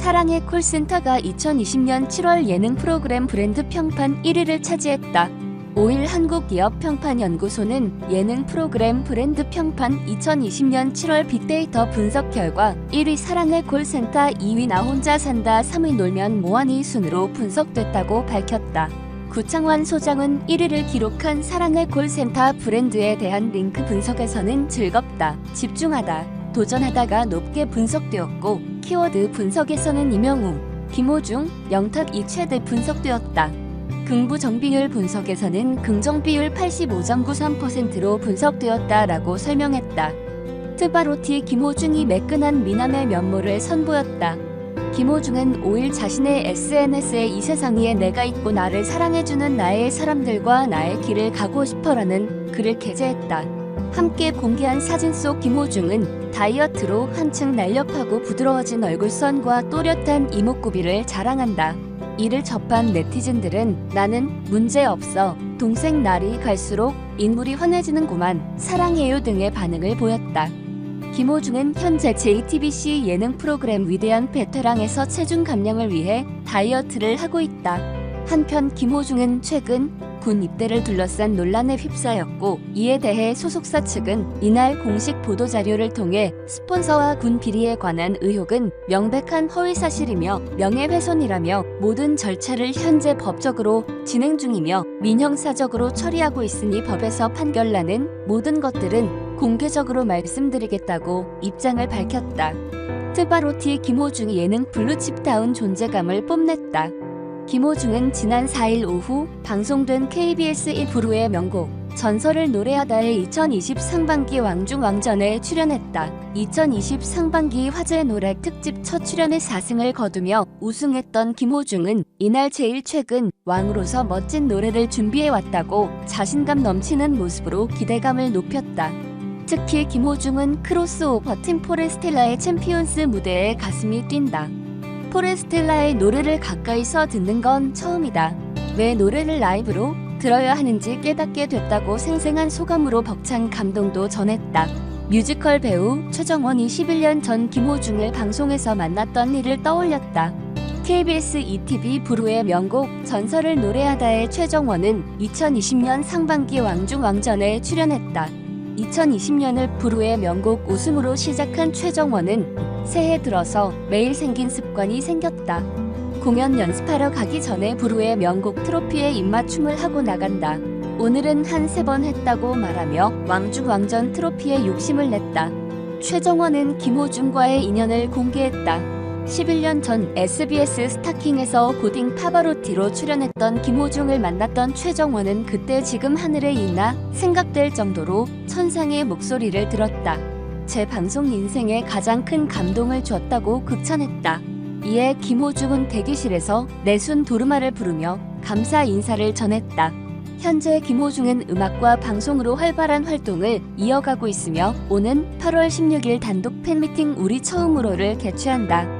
사랑의 콜센터가 2020년 7월 예능 프로그램 브랜드 평판 1위를 차지했다. 5일 한국기업평판연구소는 예능 프로그램 브랜드 평판 2020년 7월 빅데이터 분석 결과 1위 사랑의 콜센터 2위 나 혼자 산다 3위 놀면 뭐하니 순으로 분석됐다고 밝혔다. 구창환 소장은 1위를 기록한 사랑의 콜센터 브랜드에 대한 링크 분석에서는 즐겁다, 집중하다, 도전하다가 높게 분석되었고 키워드 분석에서는 이명웅, 김호중, 영탁 이 최대 분석되었다. 긍부 정비율 분석에서는 긍정 비율 85.93%로 분석되었다라고 설명했다. 트바로티 김호중이 매끈한 미남의 면모를 선보였다. 김호중은 5일 자신의 SNS에 이 세상 위에 내가 있고 나를 사랑해주는 나의 사람들과 나의 길을 가고 싶어라는 글을 게재했다. 함께 공개한 사진 속 김호중은 다이어트로 한층 날렵하고 부드러워진 얼굴선과 또렷한 이목구비를 자랑한다. 이를 접한 네티즌들은 나는 문제 없어 동생 날이 갈수록 인물이 환해지는구만 사랑해요 등의 반응을 보였다. 김호중은 현재 JTBC 예능 프로그램 위대한 베테랑에서 체중 감량을 위해 다이어트를 하고 있다. 한편 김호중은 최근 군 입대를 둘러싼 논란에 휩싸였고 이에 대해 소속사 측은 이날 공식 보도 자료를 통해 스폰서와 군 비리에 관한 의혹은 명백한 허위 사실이며 명예훼손이라며 모든 절차를 현재 법적으로 진행 중이며 민형사적으로 처리하고 있으니 법에서 판결나는 모든 것들은 공개적으로 말씀드리겠다고 입장을 밝혔다. 트바로티 김호중이 예능 블루칩다운 존재감을 뽐냈다. 김호중은 지난 4일 오후 방송된 KBS 1부루의 명곡 전설을 노래하다의 2020 상반기 왕중 왕전에 출연했다. 2020 상반기 화제 노래 특집 첫 출연에 4승을 거두며 우승했던 김호중은 이날 제일 최근 왕으로서 멋진 노래를 준비해왔다고 자신감 넘치는 모습으로 기대감을 높였다. 특히 김호중은 크로스오버 팀 포레스텔라의 챔피언스 무대에 가슴이 뛴다. 포레스텔라의 노래를 가까이서 듣는 건 처음이다. 왜 노래를 라이브로 들어야 하는지 깨닫게 됐다고 생생한 소감으로 벅찬 감동도 전했다. 뮤지컬 배우 최정원이 11년 전 김호중을 방송에서 만났던 일을 떠올렸다. KBS ETV 부루의 명곡 전설을 노래하다의 최정원은 2020년 상반기 왕중왕전에 출연했다. 2020년을 부루의 명곡 우승으로 시작한 최정원은 새해 들어서 매일 생긴 습관이 생겼다. 공연 연습하러 가기 전에 부루의 명곡 트로피에 입맞춤을 하고 나간다. 오늘은 한 세 번 했다고 말하며 왕중왕전 트로피에 욕심을 냈다. 최정원은 김호중과의 인연을 공개했다. 11년 전 SBS 스타킹에서 고딩 파바로티로 출연했던 김호중을 만났던 최정원은 그때 지금 하늘에 있나 생각될 정도로 천상의 목소리를 들었다. 제 방송 인생에 가장 큰 감동을 줬다고 극찬했다. 이에 김호중은 대기실에서 내순 도르마를 부르며 감사 인사를 전했다. 현재 김호중은 음악과 방송으로 활발한 활동을 이어가고 있으며 오는 8월 16일 단독 팬미팅 우리 처음으로를 개최한다.